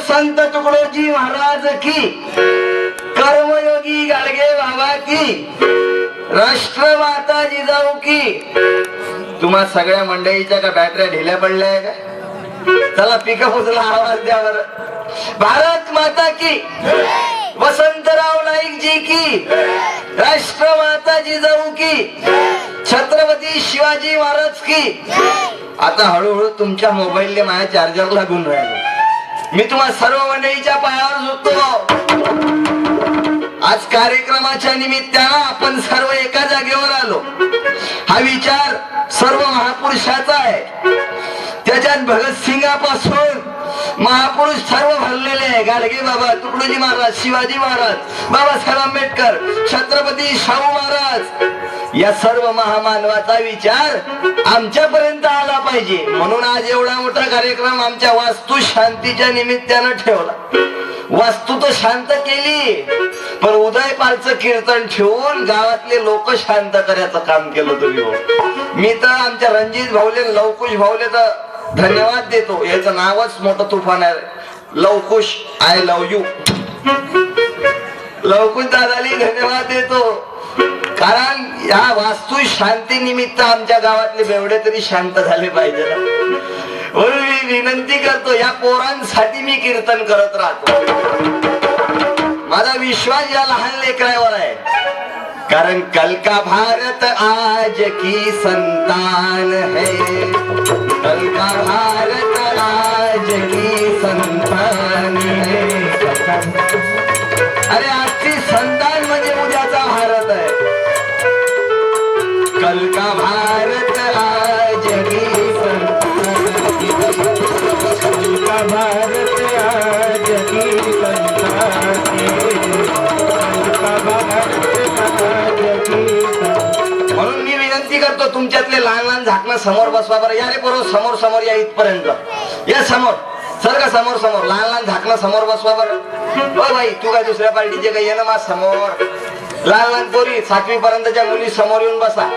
संत तुकडोजी महाराज की कर्मयोगी गाडगे बाबा की राष्ट्रमाता जिजाऊ की. तुम्हा सगळ्या मंडळीच्या का बॅटऱ्या ढिल्या पडल्या का? चला पिकअप उचला आवाज द्या बर. भारत माता की वसंतराव नाईक जी की राष्ट्रमाता जिजाऊ की छत्रपती शिवाजी महाराज की. आता हळूहळू तुमच्या मोबाईलने माझ्या चार्जर लागून राहिला. मी तुम्हा सर्व मंडळीच्या पायावर झुकतो. आज कार्यक्रमाच्या निमित्तानं आपण सर्व एका जागेवर आलो. हा विचार सर्व महापुरुषाचा आहे. त्याच्यात भगतसिंगापासून महापुरुष सर्व भरलेले आहे. गाडगे बाबा तुकडोजी महाराज शिवाजी महाराज बाबासाहेब आंबेडकर छत्रपती शाहू महाराज. या सर्व महामानवाचा विचार आमच्यापर्यंत आला पाहिजे. म्हणून आज एवढा मोठा कार्यक्रम आमच्या वास्तू शांतीच्या निमित्तानं ठेवला. वास्तू तर शांत केली पण उदय पालचं कीर्तन ठेवून गावातले लोक शांत करायचं काम केलं तुम्ही हो. मी तर आमच्या रणजित भाऊले लवकुश भाऊले तर धन्यवाद देतो. याचं नावच मोठं तुफान आहे. Lavkush I love you Lavkush दादाली धन्यवाद देतो. कारण या वास्तू शांती निमित्त आमच्या गावातले बेवडे तरी शांत झाले पाहिजे म्हणून मी विनंती करतो या पोरांसाठी मी कीर्तन करत राहतो. माझा विश्वास या लहान लेकरावर आहे. कारण कल का भारत आज की संतान है. भारत आज की संतान है अरे आजची संतान म्हणजे उद्याचा भारत आहे. कल का भारत आज की संतान. कल का भारत विनंती तुमच्यातले लहान लहान झाकणं समोर बसवा बरं. या रे बरोबर समोर समोर या इथपर्यंत. या समोर. सर का समोर समोर. लहान लहान झाकणं समोर बसवा बरं. हो भाई तू काय दुसऱ्या पार्टीचे काही ये ना मा समोर. लहान लहान पोरी सातवी पर्यंतच्या मुली समोर येऊन बसा.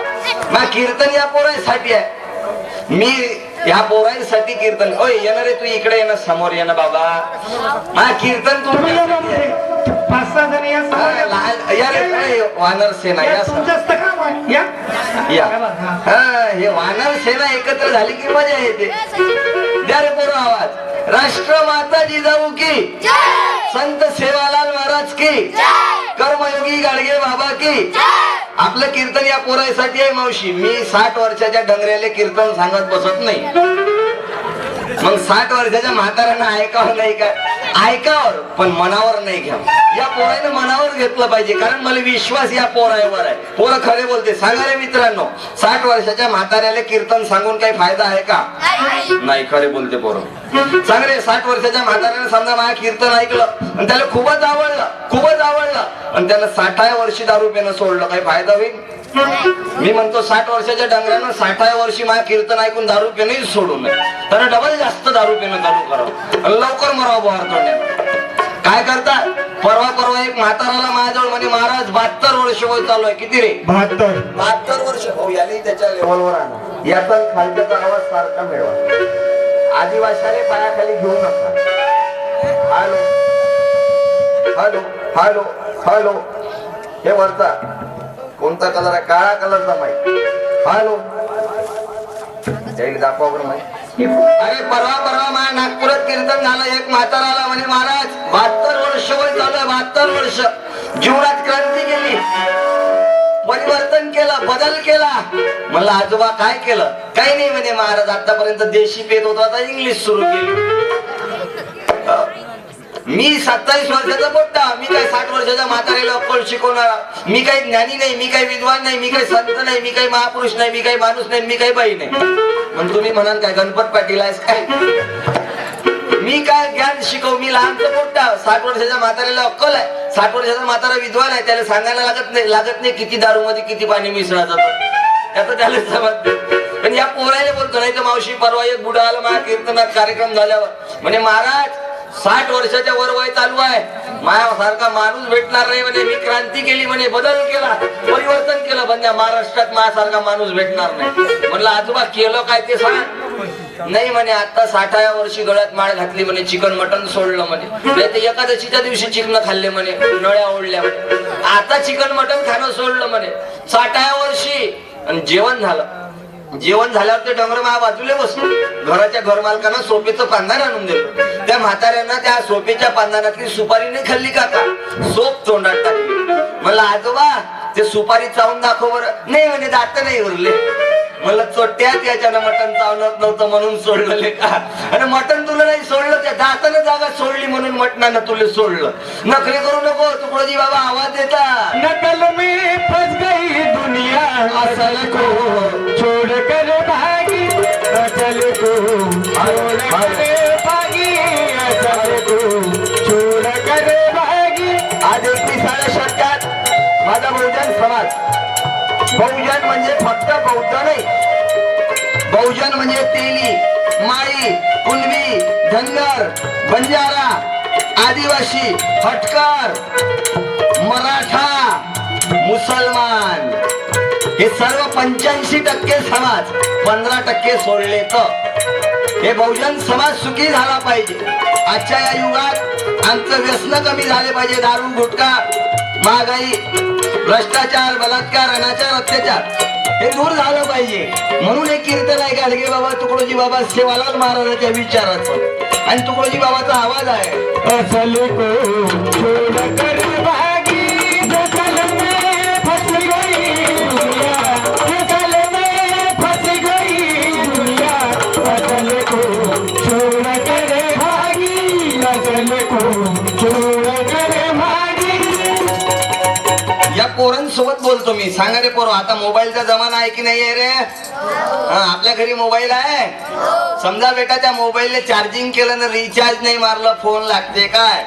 मा कीर्तन या पोरांसाठी आहे. मी ह्या पोरांसाठी कीर्तन ओय येणार रे तू इकडे ये ना समोर ये ना बाबा. मा कीर्तन तुम्ही या. पाच सहा जण हा, वानर सेना या, काम हा. हा हे वानर सेना एकत्र झाली की मजा येते. द्या रे पोरं आवाज. राष्ट्रमाता जिजाऊ की. संत सेवालाल महाराज की. कर्मयोगी गाडगे बाबा की. आपलं कीर्तन या पोरायसाठी आहे मावशी. मी साठ वर्षाच्या डंगऱ्याला कीर्तन सांगत बसत नाही. मग साठ वर्षाच्या म्हाताऱ्यांना ऐकावं नाही का? ऐकावर पण मनावर नाही घ्या. या पोराने मनावर घेतलं पाहिजे कारण मला विश्वास या पोरावर आहे. पोरं खरे बोलते. सांगा रे मित्रांनो साठ वर्षाच्या म्हाताऱ्याला कीर्तन सांगून काही फायदा आहे का? नाही खरे बोलते पोरं. सांग रे साठ वर्षाच्या म्हाताऱ्याने समजा माझ्या कीर्तन ऐकलं आणि त्याला खूपच आवडलं खूपच आवडलं आणि त्याला साठाव्या वर्षी दारू पिणं सोडलं काही फायदा होईल? मी म्हणतो साठ वर्षाच्या डंगरानं साठाव्या वर्षी माझ्या कीर्तन ऐकून दारू पिणंही सोडू नये. तर डबल जास्त दारू पिणं चालू करावं. आणि लवकर मरावं बहार तोंड्यात काय करता? परवा परवा एक म्हाताराला माझ्याजवळ म्हणजे महाराज बहात्तर वर्ष वय चालू आहे. किती रे? बहात्तर. बहात्तर वर्ष. भाऊ याने त्याच्या लेवलवर आणा. याचा आणि खालच्याचा आवाज सारखा मिळवा. आदिवाशाने पायाखाली घेऊ नका. हॅलो. हॅलो. हॅलो. हॅलो. हे वरचा. कोणता कलर आहे? काळा कलरचा माहिती. हॅलो एक दाखवा बरं माहिती. अरे परवा परवा माझ्या नागपुरात कीर्तन झालं. एक म्हाताराला म्हणे महाराज बहात्तर वर्ष वय झालं बहात्तर वर्ष. जीवनात क्रांती केली. परिवर्तन केलं बदल केला. मला आजोबा काय केलं? काही नाही म्हणे महाराज आतापर्यंत देशी पेत होता आता इंग्लिश सुरू केली. मी सत्तावीस वर्षाचा मोठा मी काय साठ वर्षाच्या म्हाताऱ्याला अक्कल शिकवणारा? मी काही ज्ञानी नाही मी काही विद्वान नाही मी काही संत नाही मी काही महापुरुष नाही मी काही माणूस नाही मी काही बाई नाही. मग तुम्ही म्हणाल काय गणपत पाटील आहेस काय? मी काय ज्ञान शिकव मी लहानचं मोठा साठ वर्षाच्या म्हाताऱ्याला अक्कल आहे साठ वर्षाचा म्हातारा विद्वान आहे त्याला सांगायला लागत नाही लागत नाही किती दारू मध्ये किती पाणी मिसळा जातो. त्याचं त्याला समजते पण या पोरायला बोलतो नाही तर मावशी परवा एक बुडा आला माझ्या कीर्तनात कार्यक्रम झाल्यावर. म्हणजे महाराज साठ वर्षाच्या वर वय चालू आहे. माझ्यासारखा माणूस भेटणार नाही म्हणे. मी क्रांती केली म्हणे. बदल केला. परिवर्तन केलं. म्हणजे महाराष्ट्रात माझ्यासारखा माणूस भेटणार नाही. म्हणलं आजोबा केलं काय ते सांग. नाही म्हणे आता साठाव्या वर्षी गळ्यात माळ घातली म्हणे. चिकन मटन सोडलं म्हणे. नाही तर एकादशीच्या दिवशी चिकन खाल्ले म्हणे. नळ्या ओढल्या म्हणे. आता चिकन मटन खाणं सोडलं म्हणे. साठाव्या वर्षी आणि जेवण झालं. जेवण झाल्यावर ते डोंगर माझ्या बाजूला बसलो. घराच्या घरमालकांना सोपेचं पांधान आणून दिलं. त्या म्हाताऱ्यांना त्या सोपेच्या पांधानातली सुपारीने खाल्ली का सोप तोंडात टाकली. आजोबा ते सुपारी चावून दाखव बरं. नाही म्हणे दात नाही उरले. मला चोट्यात याच्यानं मटण चावलं नव्हतं म्हणून सोडलं का? आणि मटण तुला नाही सोडलं त्या दातानं जागा सोडली म्हणून मटणानं तुला सोडलं. नखरे करू नको तुकडोजी बाबा आवाज देतात. नकल में फंस गई दुनिया असल को छोड़ कर भागी अचल को छोड़ कर भागी अचल को माझा बहुजन समाज. बहुजन म्हणजे फक्त बौद्ध नाही. बहुजन म्हणजे तेली माळी कुणबी धनगर बंजारा आदिवासी हटकर मराठा मुसलमान. हे सर्व पंच्याऐंशी टक्के समाज पंधरा टक्के सोडले तर. हे बहुजन समाज सुखी झाला पाहिजे. आजच्या या युगात आमचं व्यसन कमी झाले पाहिजे. दारू गुटखा महागाई भ्रष्टाचार बलात्कार अनाचार अत्याचार हे दूर झालं पाहिजे. म्हणून एक कीर्तन आहे गाडगे बाबा तुकडोजी बाबा सेवालाल महाराजाच्या विचाराचं आणि तुकडोजी बाबाचा आवाज आहे पोरांसोबत बोलतो मी. सांगा रे पोरो आता मोबाईलचा जमाना आहे की नाही आहे रे? हा, आपल्या घरी मोबाईल आहे? समजा बेटा त्या मोबाईलने चार्जिंग केलं ना रिचार्ज नाही मारलं फोन लागते काय?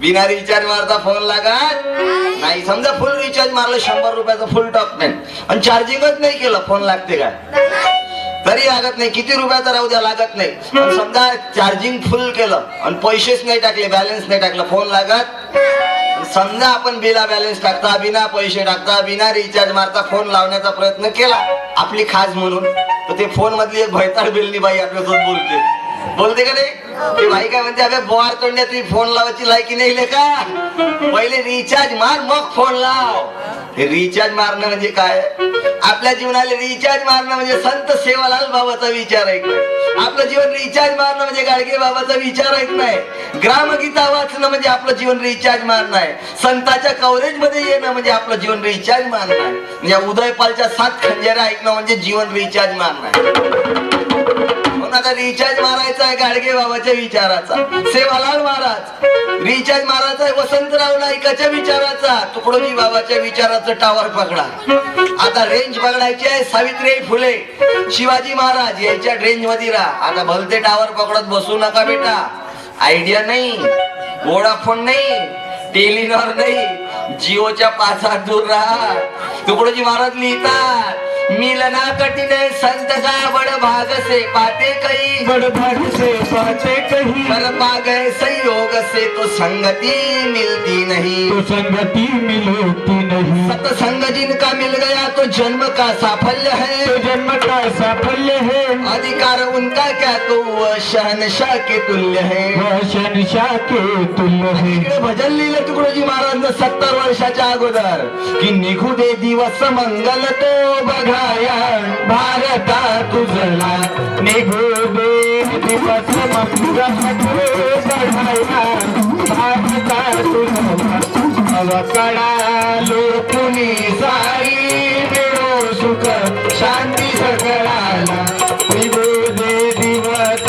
बिना रिचार्ज मारता फोन लागत नाही. समजा फुल रिचार्ज मारलं शंभर रुपयाचं फुल टॉक नाही आणि चार्जिंगच नाही केलं फोन लागते काय? तरी लागत नाही. किती रुपयाचा राहू द्या लागत नाही. समजा चार्जिंग फुल केलं आणि पैसेच नाही टाकले बॅलन्स नाही टाकलं फोन लागत. समजा आपण बिना बॅलन्स टाकता बिना पैसे टाकता बिना रिचार्ज मारता फोन लावण्याचा प्रयत्न केला. आपली खास म्हणून. तर ते फोन मधली एक भयताळ बिलनी बाई आपल्यासोबत बोलते. बोलते का नाही? बाई काय म्हणते अबे बोहार तोंड्या तुम्ही फोन लावायची लायकी नाही ले का? पहिले रिचार्ज मार मग फोन लाव. रिचार्ज मारणं म्हणजे काय? आपल्या जीवनाला रिचार्ज मारणं म्हणजे संत सेवालाल बाबाचा विचार ऐकणं. आपलं जीवन रिचार्ज मारणं म्हणजे गाडगे बाबाचा विचार ऐक नाही ग्रामगीता वाचणं म्हणजे आपलं जीवन रिचार्ज मारणं आहे. संताच्या कव्हरेजमध्ये येणं म्हणजे आपलं जीवन रिचार्ज मारणं आहे. म्हणजे उदयपालच्या सात खंजऱ्या ऐकणं म्हणजे जीवन रिचार्ज मारणं आहे. कोणाचा रिचार्ज मारायचा आहे गाडगे बाबाच्या विचाराचा. सेवालाल महाराज रिचार्ज मारायचा आहे वसंतराव नाईकाच्या विचाराचा. तुकडोजी बाबाच्या विचाराचं टावर पकडा. आता रेंज पकडायची आहे सावित्री फुले शिवाजी महाराज यांच्या रेंजमध्ये राहा. आता भलते टावर पकडत बसू नका बेटा. आयडिया नाही वोडाफोन नाही टेलिनॉर नाही जिओच्या पाचात दूर राहा. तुकडोजी महाराज लिहितात मिलना कठीण है, संत का बड़ भाग से पाते कई बड़ भाग से पाते कहीं. पर पा गए संयोग से तो संगति मिलती नहीं. तो संगति मिलती नहीं सत्संग जिनका मिल गया तो जन्म का साफल्य तो है जन्म का साफल्य है। अधिकार उनका क्या तो वह शहनशाह के तुल्य है। वह शहनशाह के तुल्य है। इकडे भजन लिहिलं तुकडोजी महाराज सत्तर वर्षाच्या अगोदर की निघू दे दिवस मंगल तो बघाया भारता तुझला. निघू दे दिवस मंगल तो बढाया भारता तुझला. कडा लोकुनी साई मिळो सुख शांती सकळाला विभू दे दिवस